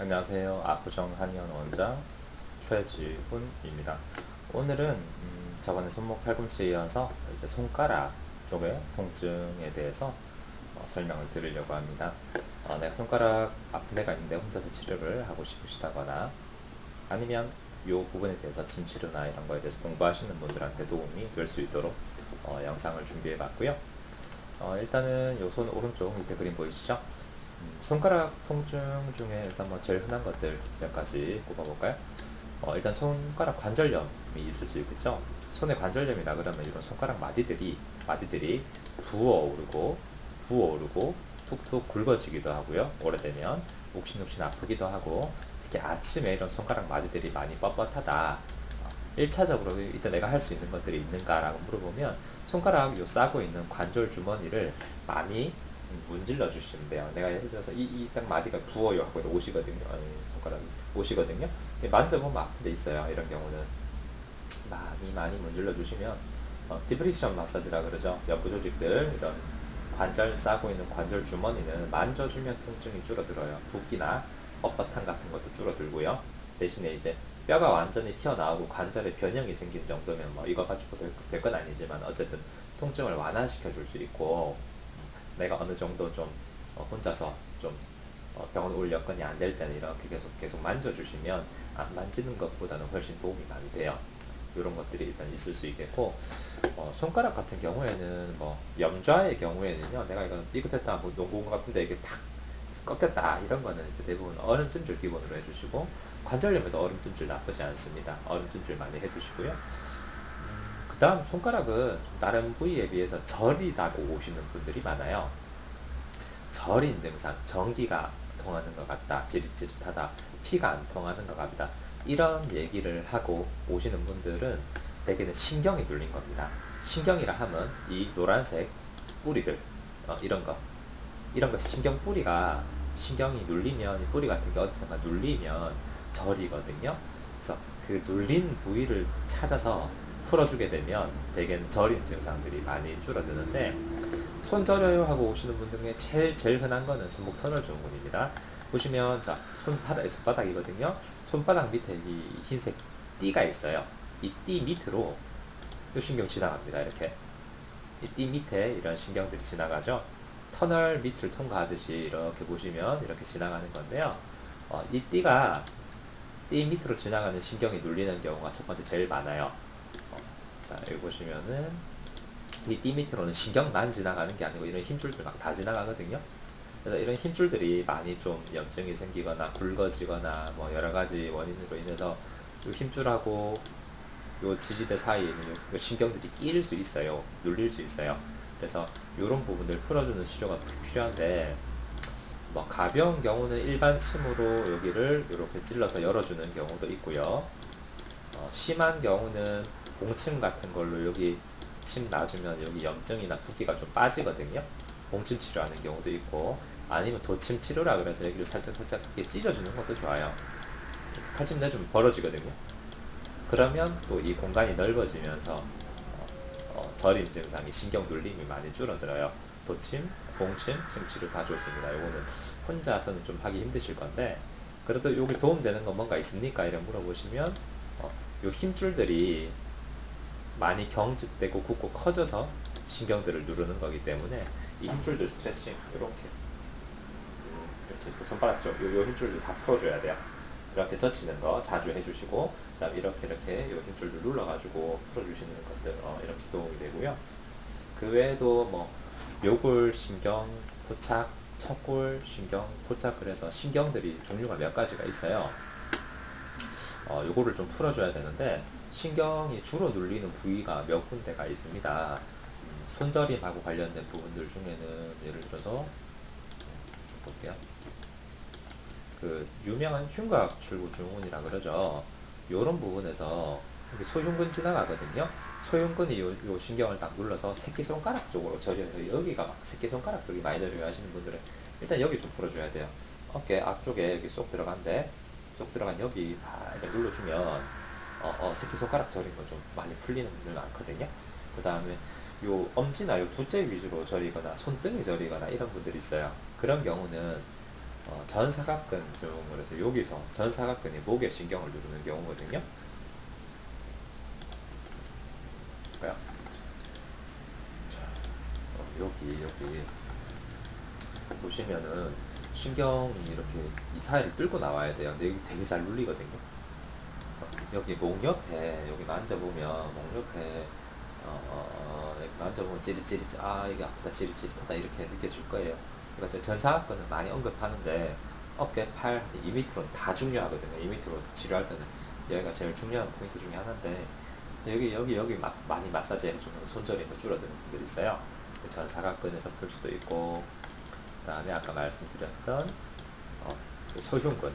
안녕하세요. 아부정 한의원 원장 최지훈입니다. 오늘은 음, 저번에 손목 팔꿈치에 이어서 이제 손가락 쪽의 통증에 대해서 어, 설명을 드리려고 합니다. 어, 내가 손가락 아픈 데가 있는데 혼자서 치료를 하고 싶으시다거나 아니면 이 부분에 대해서 진치료나 이런 거에 대해서 공부하시는 분들한테 도움이 될 수 있도록 어, 영상을 준비해 봤고요. 어, 일단은 요 손 오른쪽 밑에 그림 보이시죠? 음, 손가락 통증 중에 일단 뭐 제일 흔한 것들 몇 가지 꼽아볼까요? 어, 일단 손가락 관절염이 있을 수 있겠죠. 손에 관절염이라 그러면 이런 손가락 마디들이 마디들이 부어오르고 부어오르고 툭툭 굵어지기도 하고요. 오래되면 욱신욱신 아프기도 하고 특히 아침에 이런 손가락 마디들이 많이 뻣뻣하다. 1차적으로 이때 내가 할 수 있는 것들이 있는가라고 물어보면 손가락 요 싸고 있는 관절 주머니를 많이 문질러 주시면 돼요. 내가 예를 들어서 이 이 딱 마디가 부어요 하고 오시거든요. 아니 손가락이 오시거든요. 만져보면 아픈 데 있어요. 이런 경우는 많이 많이 문질러 주시면 어, 디프리션 마사지라 그러죠. 연부 조직들 이런 관절 싸고 있는 관절 주머니는 만져주면 통증이 줄어들어요. 붓기나 뻣뻣함 같은 것도 줄어들고요. 대신에 이제 뼈가 완전히 튀어나오고 관절에 변형이 생긴 정도면 뭐 이거 가지고 될 건 아니지만 어쨌든 통증을 완화시켜 줄 수 있고 내가 어느 정도 좀 어, 혼자서 좀 어, 병원 올 여건이 안 될 때는 이렇게 계속 계속 만져주시면 안 만지는 것보다는 훨씬 도움이 많이 돼요. 이런 것들이 일단 있을 수 있겠고 어, 손가락 같은 경우에는 뭐 염좌의 경우에는요 내가 이거 삐끗했다 뭐 농공 같은데 이게 탁 꺾였다 이런 거는 이제 대부분 얼음찜질 기본으로 해주시고 관절염에도 얼음찜질 나쁘지 않습니다 얼음찜질 많이 해주시고요 음, 그 다음 손가락은 다른 부위에 비해서 저리다고 오시는 분들이 많아요 저린 증상 전기가 통하는 것 같다 찌릿찌릿하다 피가 안 통하는 것 같다 이런 얘기를 하고 오시는 분들은 대개는 신경이 눌린 겁니다. 신경이라 하면 이 노란색 뿌리들 어, 이런 거 이런 거 신경 뿌리가 신경이 눌리면 이 뿌리 같은 게 어디선가 눌리면 절이거든요. 그래서 그 눌린 부위를 찾아서 풀어주게 되면 대개는 저린 증상들이 많이 줄어드는데 손 저려요 하고 오시는 분들 중에 제일 제일 흔한 거는 손목 터널 증후군입니다. 보시면 자 손바닥 손바닥이거든요. 손바닥 밑에 이 흰색 띠가 있어요. 이 띠 밑으로 이 신경 지나갑니다. 이렇게 이 띠 밑에 이런 신경들이 지나가죠. 터널 밑을 통과하듯이 이렇게 보시면 이렇게 지나가는 건데요. 어, 이 띠가 띠 밑으로 지나가는 신경이 눌리는 경우가 첫 번째 제일 많아요. 어, 자 여기 보시면은 이 띠 밑으로는 신경만 지나가는 게 아니고 이런 힘줄들 막 다 지나가거든요. 그래서 이런 힘줄들이 많이 좀 염증이 생기거나 굵어지거나 뭐 여러 가지 원인으로 인해서 이 힘줄하고 요 지지대 사이에 있는 요, 요 신경들이 끼일 수 있어요. 눌릴 수 있어요. 그래서 이런 부분들 풀어주는 치료가 필요한데 뭐 가벼운 경우는 일반 침으로 여기를 이렇게 찔러서 열어주는 경우도 있고요. 어, 심한 경우는 봉침 같은 걸로 여기 침 놔주면 여기 염증이나 붓기가 좀 빠지거든요. 봉침 치료하는 경우도 있고 아니면 도침 치료라 그래서 여기를 살짝 살짝 이렇게 찢어주는 것도 좋아요. 칼침 내주면 벌어지거든요. 그러면 또 이 공간이 넓어지면서 어, 어, 저림 증상이 신경 눌림이 많이 줄어들어요. 도침, 봉침, 침치료 다 좋습니다. 이거는 혼자서는 좀 하기 힘드실 건데 그래도 여기 도움되는 건 뭔가 있습니까? 이런 물어보시면 어, 요 힘줄들이 많이 경직되고 굳고 커져서 신경들을 누르는 거기 때문에 이 힘줄들 스트레칭 이렇게 이렇게 손바닥 쪽, 요, 요 힘줄들 다 풀어줘야 돼요. 이렇게 젖히는 거 자주 해주시고, 그다음 이렇게 이렇게 요 힘줄들 눌러가지고 풀어주시는 것들 어, 이렇게 도움이 되고요. 그 외에도 뭐 묘골 신경 포착, 척골 신경 포착 그래서 신경들이 종류가 몇 가지가 있어요. 어, 요거를 좀 풀어줘야 되는데 신경이 주로 눌리는 부위가 몇 군데가 있습니다. 음, 손저림하고 관련된 부분들 중에는 예를 들어서 볼게요. 그 유명한 흉곽 출구 증후군이라 그러죠. 요런 부분에서 소흉근 지나가거든요. 소흉근이 요, 요 신경을 딱 눌러서 새끼손가락 쪽으로 저려서 여기가 막 새끼손가락 쪽이 많이 저려 하시는 분들은 일단 여기 좀 풀어줘야 돼요. 어깨 앞쪽에 여기 쏙 들어간데 쏙 들어간 여기 다 이렇게 눌러주면 어, 어, 새끼손가락 저린 거좀 많이 풀리는 분들 많거든요. 그 다음에 요 엄지나 요 두째 위주로 저리거나 손등이 저리거나 이런 분들이 있어요. 그런 경우는 어, 전사각근증으로 해서 여기서 전사각근이 목에 신경을 누르는 경우거든요. 자, 어, 여기 여기 보시면은 신경이 이렇게 이 사이를 뚫고 나와야 돼요. 근데 여기 되게 잘 눌리거든요. 여기 목 옆에 여기 만져보면 목 옆에 어, 어, 어, 만져보면 찌릿찌릿 아 이게 아프다 찌릿찌릿하다 이렇게 느껴질 거예요. 그러니까 저 전사각근을 많이 언급하는데 어깨, 팔, 2m로 다 중요하거든요. 2m로 치료할 때는 여기가 제일 중요한 포인트 중에 하나인데 여기 여기 여기 막 많이 마사지 해주면 손저림이 줄어드는 분들이 있어요. 그 전사각근에서 풀 수도 있고 그다음에 아까 말씀드렸던 어, 그 소흉근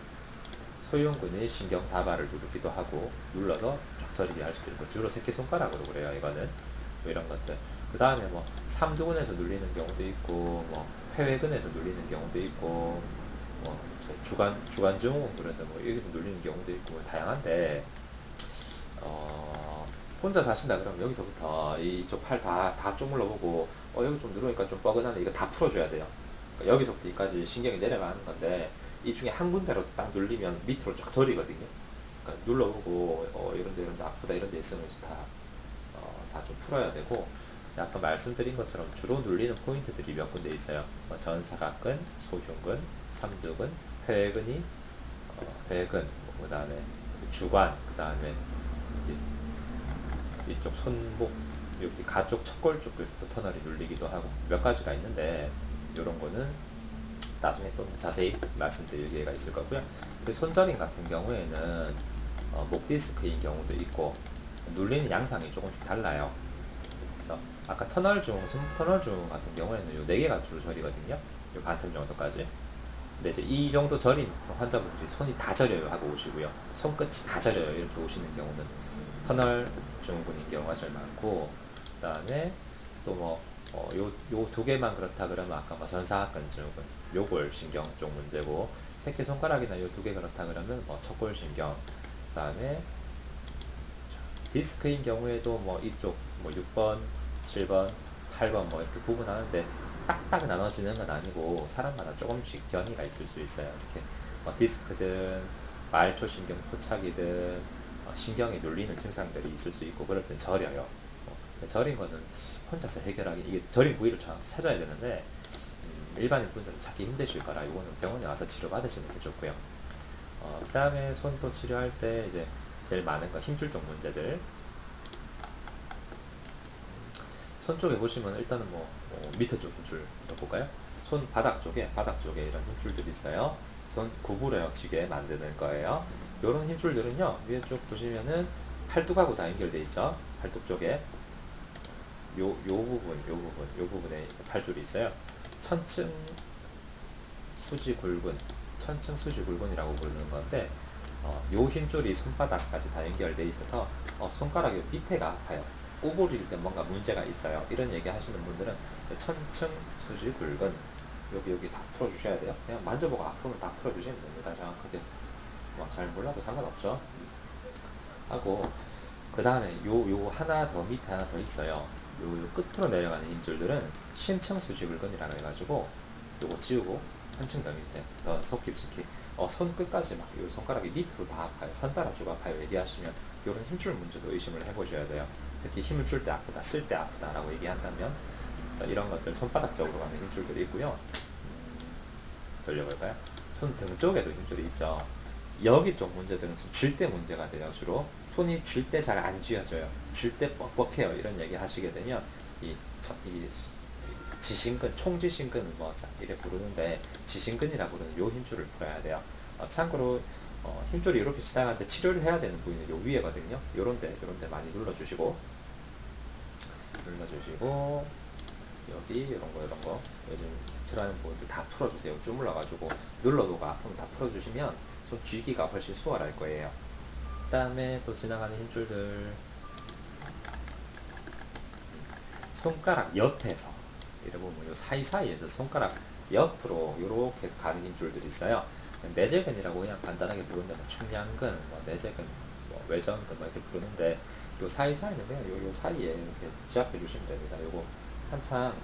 소흉근이 신경 다발을 누르기도 하고 눌러서 쫙 저리게 할 수도 있고 주로 새끼 손가락으로 그래요 이거는. 뭐 이런 것들. 그 다음에 뭐 삼두근에서 눌리는 경우도 있고 뭐 폐회근에서 눌리는 경우도 있고 뭐 주간 주간증후 그래서 뭐 여기서 눌리는 경우도 있고 뭐 다양한데 어 혼자 사신다 그러면 여기서부터 이쪽 팔 다다 쪼물러 보고 어 여기 좀 누르니까 좀 뻐근하네. 이거 다 풀어줘야 돼요. 그러니까 여기서부터 여기까지 신경이 내려가는 건데 이 중에 한 군데로 딱 눌리면 밑으로 쫙 저리거든요 그러니까 눌러보고 어 이런데 이런데 아프다 이런데 있으면 다 어, 다좀 풀어야 되고 아까 말씀드린 것처럼 주로 눌리는 포인트들이 몇 군데 있어요. 뭐 전사각근, 소흉근, 삼두근, 회근이 어, 회근, 뭐 그다음에 주관, 그다음에 이, 이쪽 손목, 여기 가쪽 척골 쪽에서도 터널이 눌리기도 하고 몇 가지가 있는데 이런 거는 나중에 또 자세히 말씀드릴 기회가 있을 거고요. 그 손저림 같은 경우에는 어, 목 디스크인 경우도 있고 눌리는 양상이 조금씩 달라요. 그래서 아까 터널 중, 터널 중 같은 경우에는 요 4개가 주로 절이거든요. 요 반틈 정도까지. 근데 이제 이 정도 절인 환자분들이 손이 다 저려요 하고 오시고요. 손끝이 다 저려요 이렇게 오시는 경우는 터널 증후군인 경우가 제일 많고 그 다음에 또 뭐 어, 요, 요 두 개만 그렇다 그러면 아까 뭐 전사각근 증후군, 요골 신경 쪽 문제고 새끼 손가락이나 요 두 개 그렇다 그러면 뭐 척골 신경, 그 다음에 디스크인 경우에도 뭐 이쪽 뭐 6번, 7번, 8번 뭐 이렇게 구분하는데 딱딱 나눠지는 건 아니고 사람마다 조금씩 변이가 있을 수 있어요. 이렇게 뭐 디스크든 말초신경 포착이든 어, 신경이 눌리는 증상들이 있을 수 있고 그럴 땐 저려요. 어, 저린 거는 혼자서 해결하기 이게 저린 부위를 정확히 찾아야 되는데 음, 일반인 분들은 찾기 힘드실 거라 이거는 병원에 와서 치료 받으시는 게 좋고요. 어, 그다음에 손도 치료할 때 이제 제일 많은 거 힘줄 쪽 문제들 손 쪽에 보시면 일단은 뭐 어, 밑에 쪽 힘줄부터 볼까요? 손 바닥 쪽에 바닥 쪽에 이런 힘줄들이 있어요. 손 구부러지게 만드는 거예요. 이런 힘줄들은요 위에 쪽 보시면은 팔뚝하고 다 연결돼 있죠. 팔뚝 쪽에 요, 요 부분, 요 부분, 요 부분에 팔줄이 있어요. 천층 수지 굴근, 천층 수지 굴근이라고 부르는 건데 어, 요 힘줄이 손바닥까지 다 연결돼 있어서 어, 손가락 요 밑에가 아파요. 구부릴 때 뭔가 문제가 있어요. 이런 얘기 하시는 분들은 천층 수지 굵은 여기 여기 다 풀어주셔야 돼요. 그냥 만져보고 아프면 다 풀어주시면 됩니다. 정확하게 뭐잘 몰라도 상관없죠. 하고 그 다음에 요 요 하나 더 밑에 하나 더 있어요. 요, 요 끝으로 내려가는 힘줄들은 신층 수지 굵은이라고 해가지고 요거 지우고 한층 더 밑에 더속 깊숙이 어, 손 끝까지 막 요 손가락이 밑으로 다 아파요. 선 따라주고 아파요. 얘기하시면 요런 힘줄 문제도 의심을 해보셔야 돼요. 특히 힘을 줄 때 아프다, 쓸 때 아프다라고 얘기한다면 자, 이런 것들 손바닥 쪽으로 가는 힘줄들이 있고요. 음, 돌려볼까요? 손 등 쪽에도 힘줄이 있죠. 여기 쪽 문제들은 줄 때 문제가 돼요. 주로 손이 줄 때 잘 안 쥐어져요. 줄 때 뻑뻑해요. 이런 얘기 하시게 되면 이, 저, 이 지신근, 총지신근은 뭐 이래 부르는데 지신근이라 부르는 요 힘줄을 풀어야 돼요. 어, 참고로 어, 힘줄이 이렇게 지나가는데 치료를 해야 되는 부위는 요 위에거든요. 요런데 요런데 많이 눌러주시고 눌러주시고 여기 이런 거 이런 거 요즘 색칠하는 부분들 다 풀어주세요. 주물러가지고 눌러도가 아프면 다 풀어주시면 손 쥐기가 훨씬 수월할 거예요. 그 다음에 또 지나가는 힘줄들 손가락 옆에서 이래 보면 요 사이사이에서 손가락 옆으로 이렇게 가는 힘줄들이 있어요. 내재근이라고 그냥 간단하게 부르는데 뭐 충량근, 뭐 내재근, 뭐 외전근 뭐 이렇게 부르는데 요 사이사이는 그냥 요, 요 사이에 이렇게 지압해 주시면 됩니다. 요거 한창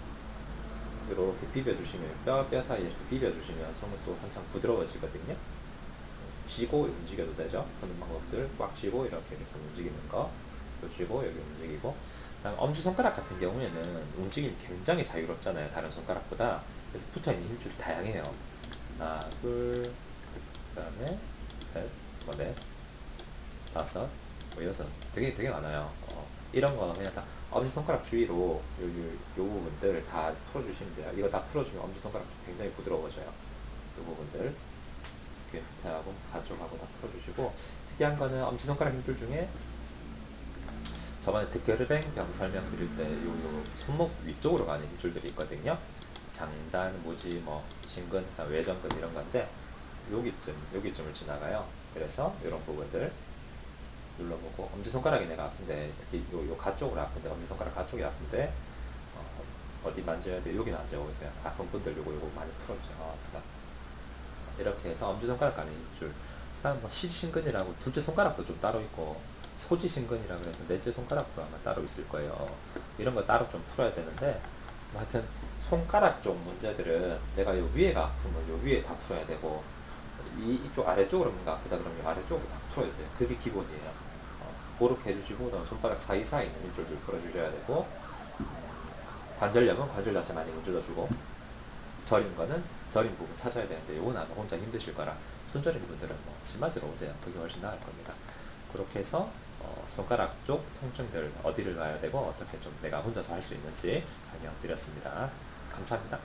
이렇게 비벼주시면 뼈, 뼈 사이에 이렇게 비벼주시면 손은 또 한창 부드러워지거든요. 쥐고 움직여도 되죠. 푸는 방법들 꽉 쥐고 이렇게 이렇게 움직이는 거, 또 쥐고 여기 움직이고. 그다음 엄지 손가락 같은 경우에는 움직임이 굉장히 자유롭잖아요. 다른 손가락보다. 그래서 붙어 있는 힘줄이 다양해요. 하나, 둘, 그다음에 셋, 뭐 넷, 다섯, 뭐 여섯. 되게 되게 많아요. 어, 이런 거 그냥 다 엄지 손가락 주위로 요, 요, 요 부분들 다 풀어주시면 돼요. 이거 다 풀어주면 엄지 손가락 굉장히 부드러워져요. 이 부분들. 이렇게 밑에하고 가쪽하고 다 풀어주시고 특이한 거는 엄지손가락 힘줄 중에 저번에 득결뱅 병 설명 드릴 때 요 요 손목 위쪽으로 가는 힘줄들이 있거든요. 장단, 모지, 뭐 그다음 외전근 이런 건데 여기쯤 여기쯤을 지나가요. 그래서 이런 부분들 눌러보고 엄지 손가락이 내가 아픈데 특히 요, 요 가쪽으로 아픈데 엄지 손가락 가쪽이 아픈데 어, 어디 만져야 돼 여기 만져보세요. 아픈 분들 요거 요거 많이 풀어주세요. 아. 이렇게 해서 엄지손가락 가는 힘줄. 그 다음 뭐 시신근이라고 둘째 손가락도 좀 따로 있고 소지신근이라 그래서 넷째 손가락도 아마 따로 있을 거예요. 이런 거 따로 좀 풀어야 되는데 뭐 하여튼 손가락 쪽 문제들은 내가 요 위에가 아프면 요 위에 다 풀어야 되고 이, 이쪽 아래쪽으로 뭔가 아프다 그러면 요 아래쪽으로 다 풀어야 돼요. 그게 기본이에요. 어, 그렇게 해주시고 손바닥 사이사이 있는 힘줄들 풀어주셔야 되고 음, 관절염은 관절 자체 많이 문질러주고 저린 거는 저린 부분 찾아야 되는데 요건 아마 혼자 힘드실 거라 손저린 분들은 뭐 짊맞으러 오세요. 그게 훨씬 나을 겁니다. 그렇게 해서 어, 손가락 쪽 통증들 어디를 놔야 되고 어떻게 좀 내가 혼자서 할 수 있는지 설명드렸습니다. 감사합니다.